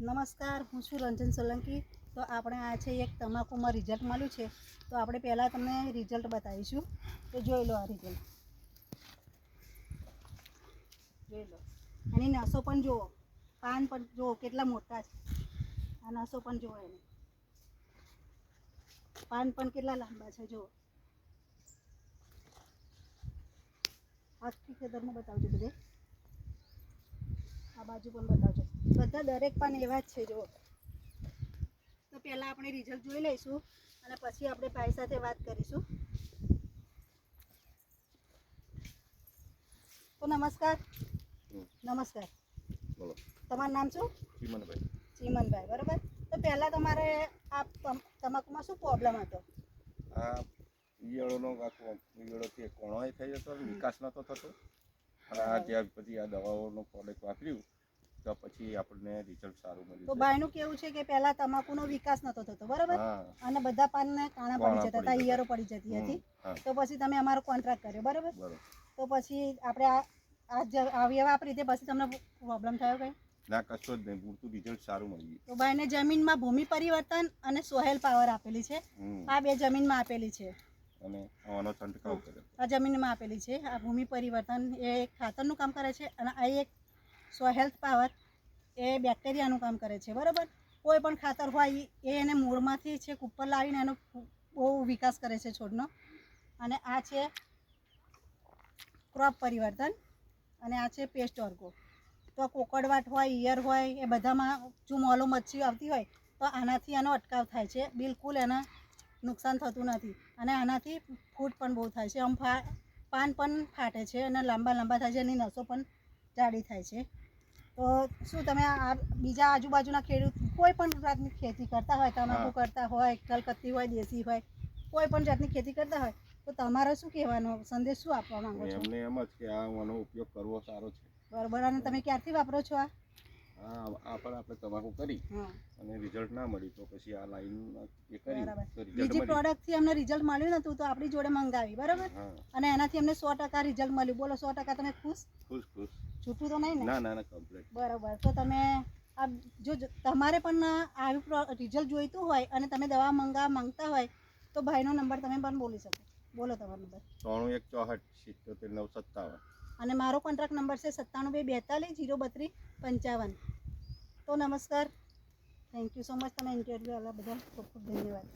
નમસ્કાર, હું છું રંજન સોલંકી. તો આપણે આ છે એક તમાકુમાં રિઝલ્ટ મળ્યું છે. તો આપણે પહેલાં તમને રિઝલ્ટ બતાવીશું. તો જોઈ લો આ રિઝલ્ટ જોઈ લો. એની નસો પણ જુઓ. પાન પણ જુઓ, કેટલા મોટા છે. આ નસો પણ જુઓ એને. પાન પણ કેટલા લાંબા છે, જુઓ. આખી ખેતરમાં બતાવજો બધે. આ બાજુ પણ બતાવજો. બધા દરેક પાન એવા જ છે જો તો પહેલાં આપણે રિઝલ્ટ જોઈ લઈશું અને પછી આપણે ભાઈ સાથે વાત કરીશું. તો નમસ્કાર. નમસ્કાર. બોલો. તમારું નામ શું? ચીમનભાઈ. ચીમનભાઈ બરાબર? તો પહેલાં તમારે આ તમ- તમાકુમાં શું પ્રોબ્લેમ હતો? આ ઈયળોનો ઈયળોથી કોણોય થઈ જતો વિકાસ નહોતો થતો. અને આ જ્યાં પછી આ દવાઓનો પ્રોડક્ટ વાપર્યું તો પછી આપણને રિઝલ્ટ સારું મળ્યું તો ભાઈનું કેવું છે કે પહેલા તમાકુનો વિકાસ નતો થતો બરાબર? અને બધા પાનને કાણા પડી જતા હતા ઈયરો પડી જતી હતી. તો પછી તમે અમારો કોન્ટ્રાક્ટ કર્યો બરાબર? તો પછી આપણે આ આવી વાપરી તે પછી તમને પ્રોબ્લેમ થયો કઈ? ના કશો જ નહીં. પૂરતું રિઝલ્ટ સારું મળી ગયું તો ભાઈને જમીનમાં ભૂમિ પરિવર્તન અને સોહેલ પાવર આપેલી છે. આ બે જમીનમાં આપેલી છે. અને આનો છંટકાવ કર્યો. આ જમીનમાં આપેલી છે. આ ભૂમિ પરિવર્તન એ ખાતરનું કામ કરે છે અને આ એક સો હેલ્થ પાવર એ બેક્ટેરિયાનું કામ કરે છે, બરાબર? કોઈ પણ ખાતર હોય, એ એને મૂળમાંથી છેક ઉપર લાવીને એનો બહુ વિકાસ કરે છે છોડનો. અને આ છે ક્રોપ પરિવર્તન અને આ છે પેસ્ટ ઓર્ગો. તો કોકડવાટ હોય, ઈયર હોય, એ બધામાં જો મોલો મચ્છી આવતી હોય, તો આનાથી એનો અટકાવ થાય છે. બિલકુલ એના નુકસાન થતું નથી. અને આનાથી ફૂટ પણ બહુ થાય છે. આમ ફા, પાન પણ ફાટે છે અને લાંબા લાંબા થાય છે. એની નસો પણ જાડી થાય છે. તો શું તમે આ બીજા આજુબાજુના ખેડૂત કોઈ પણ જાતની ખેતી કરતા હોય તમાકુ કરતા હોય કલકત્તી હોય દેશી હોય કોઈ પણ જાતની ખેતી કરતા હોય તો તમારો શું કહેવાનો સંદેશ શું આપવા માંગો છો? એમને એમ જ કે આનો ઉપયોગ કરવો સારો છે. બરોબર અને તમે ક્યારથી વાપરો છો આ? આ પર આપણે તમાકુ કરી અને રિઝલ્ટ ના મળ્યું તો પછી આ લાઈન એ કરી બીજી પ્રોડક્ટથી અમને રિઝલ્ટ મળ્યું નતું તો આપણી જોડે મંગાવી બરાબર? અને એનાથી અમને સો ટકા રિઝલ્ટ મળ્યું. બોલો સો ટકા તમે ખુશ? ખુશ ખુશ. છૂટું તો નહીં ને? ના ના ના કમ્પ્લીટ બરાબર. તો તમે આ જો જો તમારે પણ આવી રિઝલ્ટ જોઈતું હોય અને તમે દવા મંગાવવા માંગતા હોય તો ભાઈનો નંબર તમે પણ બોલી શકો. બોલો તમારો નંબર. ત્રણું એક ચોસઠ સિત્તોતેર નવ સત્તાવન અને મારો કોન્ટ્રાક્ટ નંબર છે સત્તાણું બે બેતાલીસ જીરો બત્રીસ પંચાવન. તો નમસ્કાર. થેન્ક યુ સો મચ તમે ઇન્ટરવ્યૂ આલા બધા ખૂબ ખૂબ ધન્યવાદ.